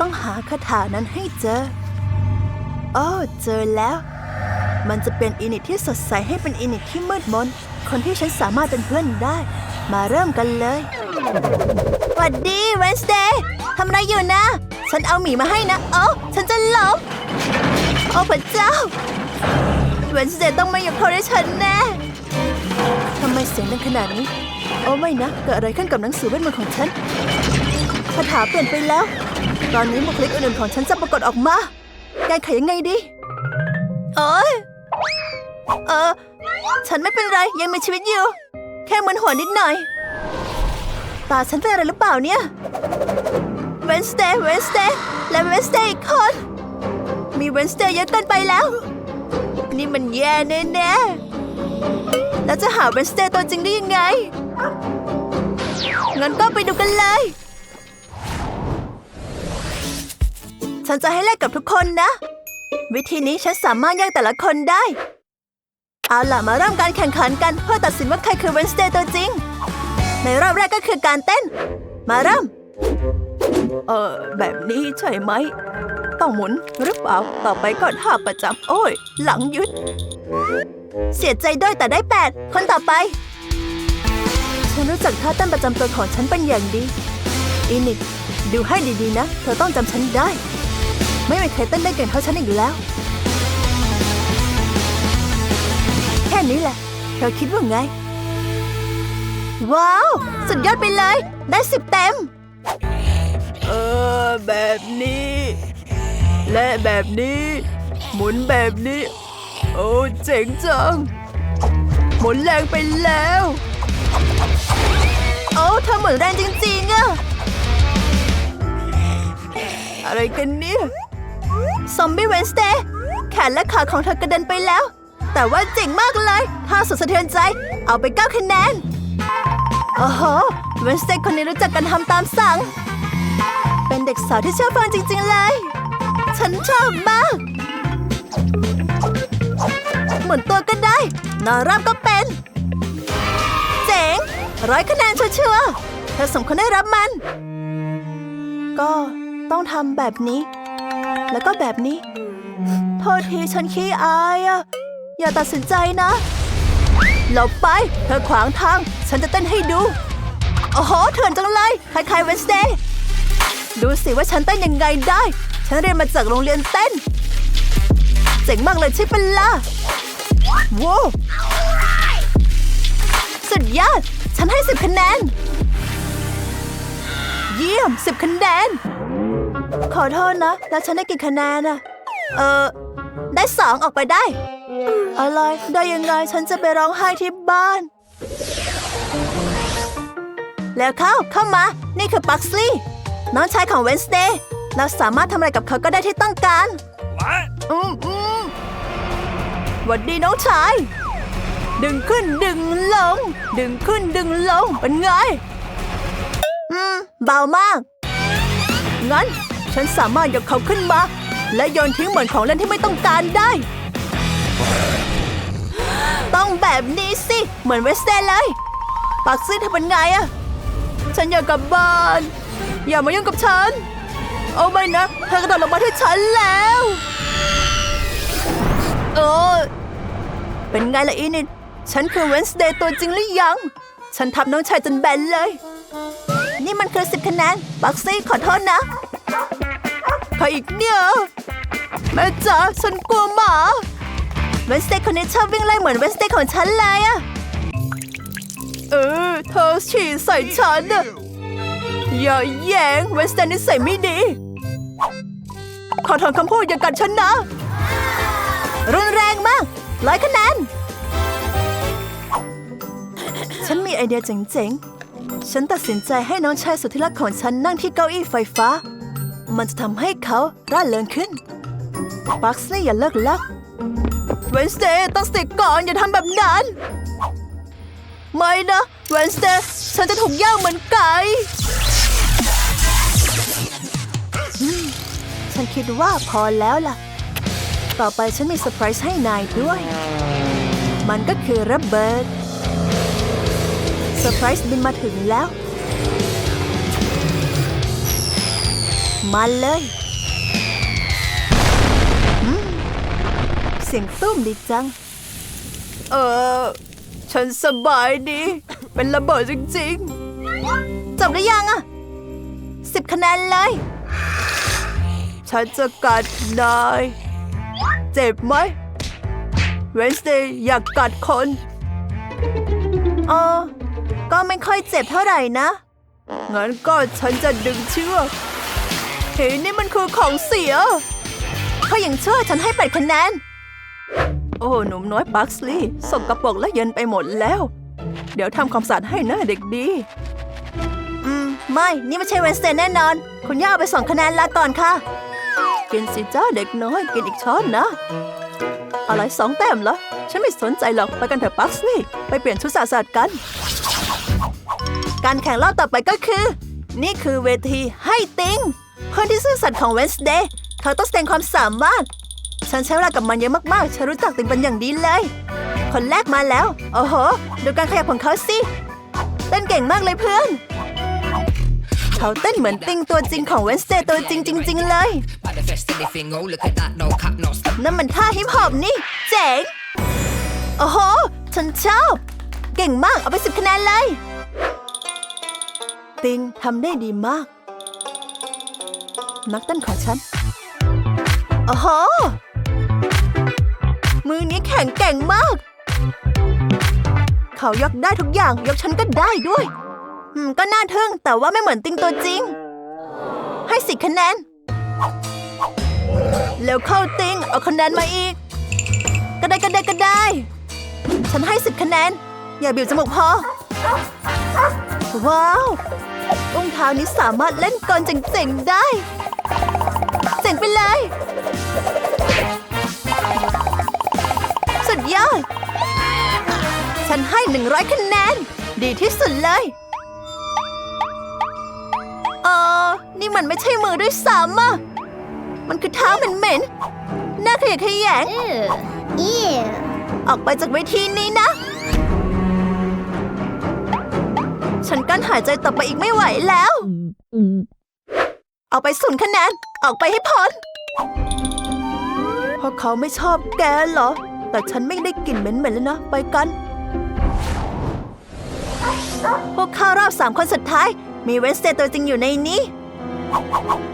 ต้องหาคาถานั้นให้เจอ โอ้เจอแล้ว มันจะเป็นอินิตที่สดใสให้เป็นอินิตที่มืดมน คนที่ฉันสามารถเป็นเพื่อนได้ มาเริ่มกันเลยสวัสดีเวนสเดย์ทำอะไรอยู่นะ ฉันเอาหมีมาให้นะ โอ้ฉันจะล้มโอ้พระเจ้าเวนสเดย์ต้องมาอยู่คนให้ฉันแน่ทำไมเสียงดังขนาดนี้ โอ้ไม่นะ เกิดอะไรขึ้นกับหนังสือเวทมนต์ของฉันาถาเปลี่ยนไปแล้ว ตอนนี้บุคลิกอื่นๆของฉันจะปรากฏออกมาแก้ไขยังไงดีโอ้ยเออ ฉันไม่เป็นไร ยังมีชีวิตอยู่ แค่มึนหัวนิดหน่อย ตาฉันเป็นอะไรหรือเปล่าเนี่ยเวนสเ a ย์เวนสเ a ย์และเวนสเ a ย์อีกคน มีเวนสเ a ย์เยอะเกินไปแล้ว นี่มันแย่แน่ๆแล้วจะหาเวนสเ a ย์ตัวจริงได้ยังไง งั้นก็ไปดูกันเลย ฉันจะให้แลกกับทุกคนนะ วิธีนี้ฉันสามารถแยกแต่ละคนได้ เอาล่ะมาเริ่มการแข่งขันกันเพื่อตัดสินว่าใครคือเวนสเ a ย์ตัวจริง ในรอบแรกก็คือการเต้น มาเริ่ม เออแบบนี้ใช่ไหม ต้องหมุนหรือเปล่า ต่อไปก็ท่าประจำโอ้ย หลังยุดเสียใจด้วยแต่ได้แปดคนต่อไป ฉันรู้จักท่าเต้นประจำตัวของฉันเป็นอย่างดีอินิดดูให้ดีๆนะ เธอต้องจำฉันได้ ไม่มีใครเต้นได้เก่งเท่าฉันอีกแล้ว แค่นี้แหละ เธอคิดว่าไง ว้าว สุดยอดไปเลย ได้สิบเต็ม เออ แบบนี้ และแบบนี้ หมุนแบบนี้ โอ้เจ๋งจัง หมุนแรงไปแล้ว โอ้เธอเหมือนแรงจริงๆอะอะไรกันเนี่ย ซอมบี้เวนสเตย์แขนและขาของเธอกระเด็นไปแล้ว แต่ว่าเจ๋งมากเลยท่าสุดสะเทือนใจ เอาไป 9 คะแนนโอ้โหเวนสเตย์คนนี้รู้จักกันทำตามสั่ง เป็นเด็กสาวที่เชื่อฟังจริง ๆ เลย ฉันชอบมากหมุนตัวก็ได้ นอนราบก็เป็น เจ๋งร้อยคะแนนชัวร์เธอสมควรได้รับมัน ก็ต้องทำแบบนี้ แล้วก็แบบนี้ โทษทีฉันขี้อายอะอย่าตัดสินใจนะหลบไป เธอขวางทาง ฉันจะเต้นให้ดู โอ้โหเถื่อนจังเลยคล้ายๆเวนสเดย์ดูสิว่าฉันเต้นยังไงได้ ฉันเรียนมาจากโรงเรียนเต้น เจ๋งมากเลยใช่ปะล่ะว้าวสุดยอด ฉันให้สิบคะแนน เยี่ยมสิบคะแนน ขอโทษนะ แล้วฉันได้กี่คะแนนอะเออได้สองออกไปได้ อะไร ได้ยังไงฉันจะไปร้องไห้ที่บ้าน แล้วเข้าเข้ามา นี่คือปักซี่น้องชายของเวนสเดย์เราสามารถทำอะไรกับเขาก็ได้ที่ต้องการอืมอืมหวัดดีน้องชาย ดึงขึ้นดึงลง ดึงขึ้นดึงลงเป็นไง อืม เบามาก งั้น ฉันสามารถยกเขาขึ้นมา และโยนทิ้งเหมือนของเล่นที่ไม่ต้องการได้ ต้องแบบนี้สิ เหมือนเวสเตนเลยปักซี่เธอเป็นไงอะฉันอยากกลับบ้าน อย่ามายุ่งกับฉันโอ้ไม่นะเธอกระโดดลงมาที่ฉันแล้ว โอ้เป็นไงล่ะอีนิดฉันคือเวนสเดย์ตัวจริงหรือยัง ฉันทับน้องชายจนแบนเลย นี่มันคือสิบคะแนน บักซี่ขอโทษนะ ขออีกเนี่ย แม่จ๋าฉันกลัวหมาเวนสเดย์คนนี้ชอบวิ่งไล่เหมือนเวนสเดย์ของฉันเลยอะเออเธอฉี่ใส่ฉันอะอย่าแย้งเวนสเดย์นิสัยไม่ดี ขอถอนคำพูดอย่ากัดฉันนะ รุนแรงมากร้อยคะแนนฉันมีไอเดียเจ๋งๆ ฉันตัดสินใจให้น้องชายสุดที่รักของฉันนั่งที่เก้าอี้ไฟฟ้า มันจะทำให้เขาร่าเริงขึ้นบักซี่อย่าเลิกลักเวนสเดย์ต้องสติก่อนอย่าทำแบบนั้น ไม่นะเวนสเดย์ฉันจะถูกย่างเหมือนไก่ฉันคิดว่าพอแล้วล่ะ ต่อไปฉันมีเซอร์ไพรส์ให้นายด้วย มันก็คือระเบิดเซอร์ไพรส์บินมาถึงแล้ว มาเลยเสียงตุ้มดีจัง เออ ฉันสบายดี เป็นระเบิดจริงๆ จบหรือยังอะสิบคะแนนเลย ฉันจะกัดนาย เจ็บไหมเวนสเดย์อยากกัดคนเออก็ไม่ค่อยเจ็บเท่าไหร่นะ งั้นก็ฉันจะดึงเชือก เฮ้ยนี่มันคือของเสียเขายังเชื่อฉันให้แปดคะแนน โอ้หนุ่มน้อยบักสลีย์สกปรกและเย็นไปหมดแล้ว เดี๋ยวทำความสะอาดให้นะเด็กดี อืม ไม่ นี่ไม่ใช่เวนสเดย์แน่นอน คุณย่าเอาไปสองคะแนนลาก่อนค่ะ กินสิจ้าเด็กน้อย กินอีกช้อนนะ อะไรสองแต้มเหรอ ฉันไม่สนใจหรอก ไปกันเถอะบักสลีย์ไปเปลี่ยนชุดศาสตร์กัน การแข่งรอบต่อไปก็คือ นี่คือเวทีให้ติง เพื่อนที่ซื่อสัตย์ของเวนสเดย์เขาต้องแสดงความสามารถ ฉันใช้เวลากับมันเยอะมากๆ ฉันรู้จักติงเป็นอย่างดีเลย คนแรกมาแล้ว โอ้โห ดูการขยับของเขาสิ เต้นเก่งมากเลยเพื่อน เขาเต้นเหมือนติงตัวจริงของเวนสเดย์ตัวจริงจริง ๆ เลย นั่นมันท่าฮิปฮอปนี่ เจ๋ง โอ้โห ฉันชอบ เก่งมาก เอาไปสิบคะแนนเลย ติงทำได้ดีมาก นักเต้นของฉันโอ้โหมือนี้แข็งแกร่งมาก เขายกได้ทุกอย่าง ยกฉันก็ได้ด้วย อืม ก็น่าทึ่ง แต่ว่าไม่เหมือนติงตัวจริง ให้สิคะแนน แล้วเข้าติง เอาคะแนนมาอีก ก็ได้ก็ได้ก็ได้ ฉันให้สิบคะแนน อย่าบีบจมูกพอ ว้าวอุ้งเท้านี้สามารถเล่นกลเจ๋งๆได้ เจ๋งไปเลย สุดยอด ฉันให้หนึ่งร้อยคะแนน ดีที่สุดเลยเออนี่มันไม่ใช่มือด้วยซ้ำอะมันคือเท้าเหม็นๆน่าขยะแขยง Ew. Ew. ออกไปจากเวทีนี้นะ ฉันกั้นหายใจต่อไปอีกไม่ไหวแล้ว เอาไปศูนย์คะแนน ออกไปให้พ้นเพราะเขาไม่ชอบแกเหรอ แต่ฉันไม่ได้กลิ่นเหม็นๆแล้วนะ ไปกัน พวกเข้ารอบสามคนสุดท้าย มีเวนสเตย์ตัวจริงอยู่ในนี้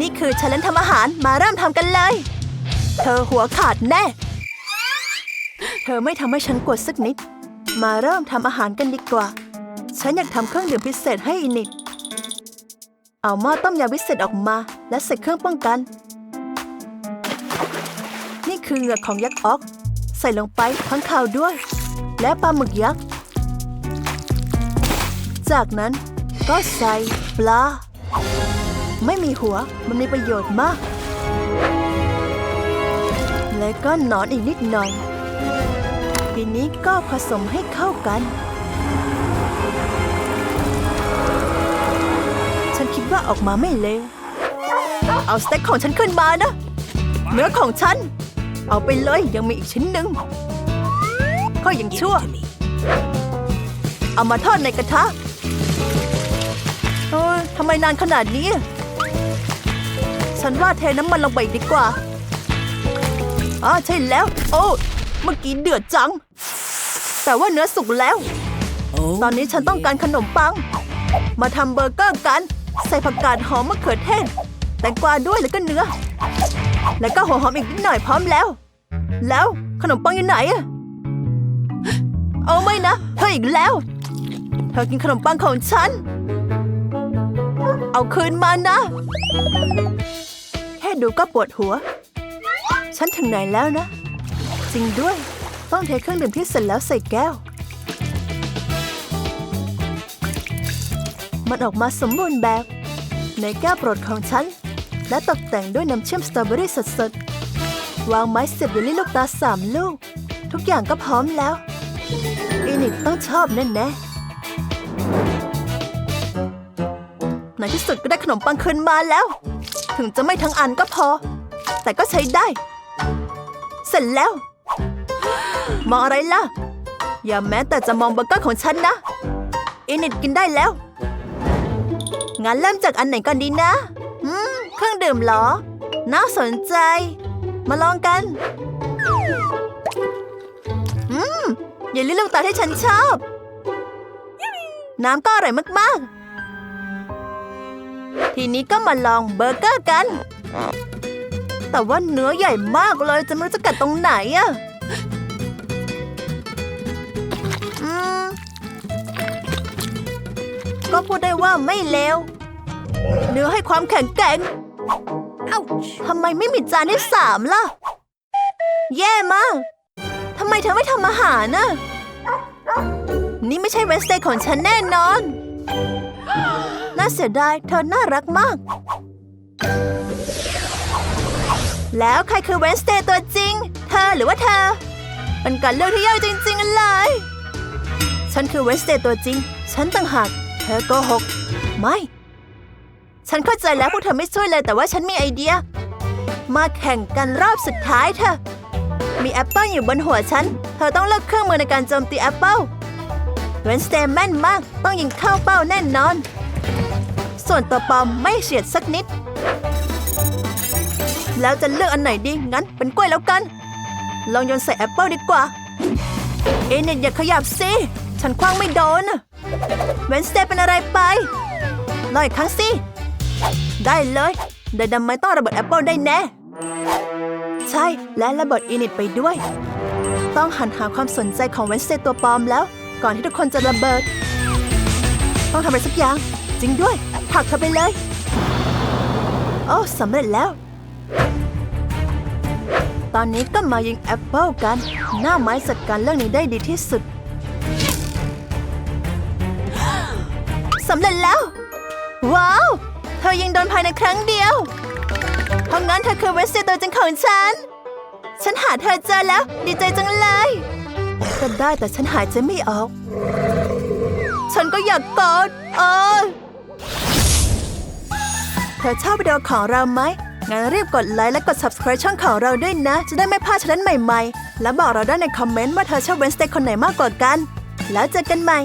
นี่คือฉันเล่นทำอาหารมาเริ่มทำกันเลย เธอหัวขาดแน่ เธอไม่ทำให้ฉันกลัวสักนิด มาเริ่มทำอาหารกันดีกว่า ฉันอยากทำเครื่องดื่มพิเศษให้อินิด เอาหม้อต้มยำพิเศษออกมา และใส่เครื่องป้องกัน นี่คือเหงือกของยักษ์ออก ใส่ลงไปทั้งข่าวด้วย และปลาหมึกยักษ์ จากนั้นก็ใส่ปลา ไม่มีหัวมันมีประโยชน์มาก และก็หนอนอีกนิดหน่อย ทีนี้ก็ผสมให้เข้ากัน ว่าออกมาไม่เลวเอาสเต็กของฉันขึ้นมานะ เนื้อของฉัน เอาไปเลยยังมีอีกชิ้นหนึ่งก็ยังชั่ว เอามาทอดในกระทะเออทำไมนานขนาดนี้ ฉันว่าเทน้ำมันลงไปดีกว่าอ๋อใช่แล้ว โอ้เมื่อกี้เดือดจัง แต่ว่าเนื้อสุกแล้ว ตอนนี้ฉันต้องการขนมปัง มาทำเบอร์เกอร์กัน ใส่ผักกาดหอมมะเขือเทศ แตงกวาด้วยแล้วก็เนื้อ แล้วก็หัวหอมอีกนิดหน่อยพร้อมแล้ว แล้วขนมปังอยู่ไหนอะเอาไม่นะเธออีกแล้ว เธอกินขนมปังของฉัน เอาคืนมานะ แค่ดูก็ปวดหัว ฉันถึงไหนแล้วนะ จริงด้วย ต้องเทเครื่องดื่มที่เสร็จแล้วใส่แก้ว มันออกมาสมบูรณ์แบบ ในแก้วโปรดของฉัน และตกแต่งด้วยน้ำเชื่อมสตรอเบอรี่สดๆ วางไม้เสียบอยู่ที่ลูกตาสามลูก ทุกอย่างก็พร้อมแล้วอินิกต้องชอบแน่ๆในที่สุดก็ได้ขนมปังคืนมาแล้ว ถึงจะไม่ทั้งอันก็พอ แต่ก็ใช้ได้ เสร็จแล้ว มองอะไรล่ะ อย่าแม้แต่จะมองเบอร์เกอร์ของฉันนะอินิดกินได้แล้ว งั้นเริ่มจากอันไหนก่อนดีนะ อืม เครื่องดื่มเหรอ น่าสนใจ มาลองกัน อืม อย่าลิ้นลูกตาที่ฉันชอบ น้ำก็อร่อยมากๆ ทีนี้ก็มาลองเบอร์เกอร์กัน แต่ว่าเนื้อใหญ่มากเลยจะไม่รู้จะกัดตรงไหนอะ ก็พูดได้ว่าไม่เลวเนื้อให้ความแข็งแกร่งเอ้าทำไมไม่มีจานที่สามล่ะ แย่มากทำไมเธอไม่ทำอาหารน่ะนี่ไม่ใช่เวสเ d ย์ของฉันแน่นอน น่าเสียดายเธอน่ารักมาก แล้วใครคือเวนสเตย์ตัวจริง เธอหรือว่าเธอ เป็นการเลือกที่ยากจริงๆเลย ฉันคือเวนสเตย์ตัวจริง ฉันต่างหาก ธอโกหก ไม่ ฉันเข้าใจแล้วพวกเธอไม่ช่วยเลยแต่ว่าฉันมีไอเดีย มาแข่งกันรอบสุดท้ายเธอ มีแอปเปิลอยู่บนหัวฉัน เธอต้องเลือกเครื่องมือในการโจมตีแอปเปิลเวนสเตย์แม่นมาก ต้องยิงเข้าเป้าแน่นอน ส่วนตัวปอมไม่เฉียดสักนิด แล้วจะเลือกอันไหนดี งั้นเป็นกล้วยแล้วกัน ลองโยนใส่แอปเปิลดีกว่า เอเน็ตอย่าขยับสิ ฉันคว้างไม่โดนน่ะ เวนสเตเป็นอะไรไปลองอีกครั้งสิ ได้เลยเดดำไม่ต้องระเบิดแอปเปิลได้แน่ ใช่และระเบิดอินิตไปด้วย ต้องหันหาความสนใจของเวนสเตตัวปลอมแล้ว ก่อนที่ทุกคนจะระเบิด ต้องทำอะไรสักอย่าง จริงด้วยผักเธอไปเลย โอ้สำเร็จแล้ว ตอนนี้ก็มายิงแอปเปิลกัน หน้าไม้จัดการเรื่องนี้ได้ดีที่สุด สำเร็จแล้ว ว้าว เธอยิงโดนภายในครั้งเดียวเพราะงั้นเธอคือเวสเซตัวจริงของฉัน ฉันหาเธอเจอแล้ว ดีใจจังเลยก็ได้แต่ฉันหายใจไม่ออก ฉันก็อยากกอดเออเธอชอบวิดีโอของเราไหม งั้นรีบกดไลค์และกด subscribe ช่องของเราด้วยนะ จะได้ไม่พลาดชนใหม่ๆ และบอกเราได้ในคอมเมนต์ว่าเธอชอบเวนสเตย์คนไหนมากกว่ากัน แล้วเจอกันใหม่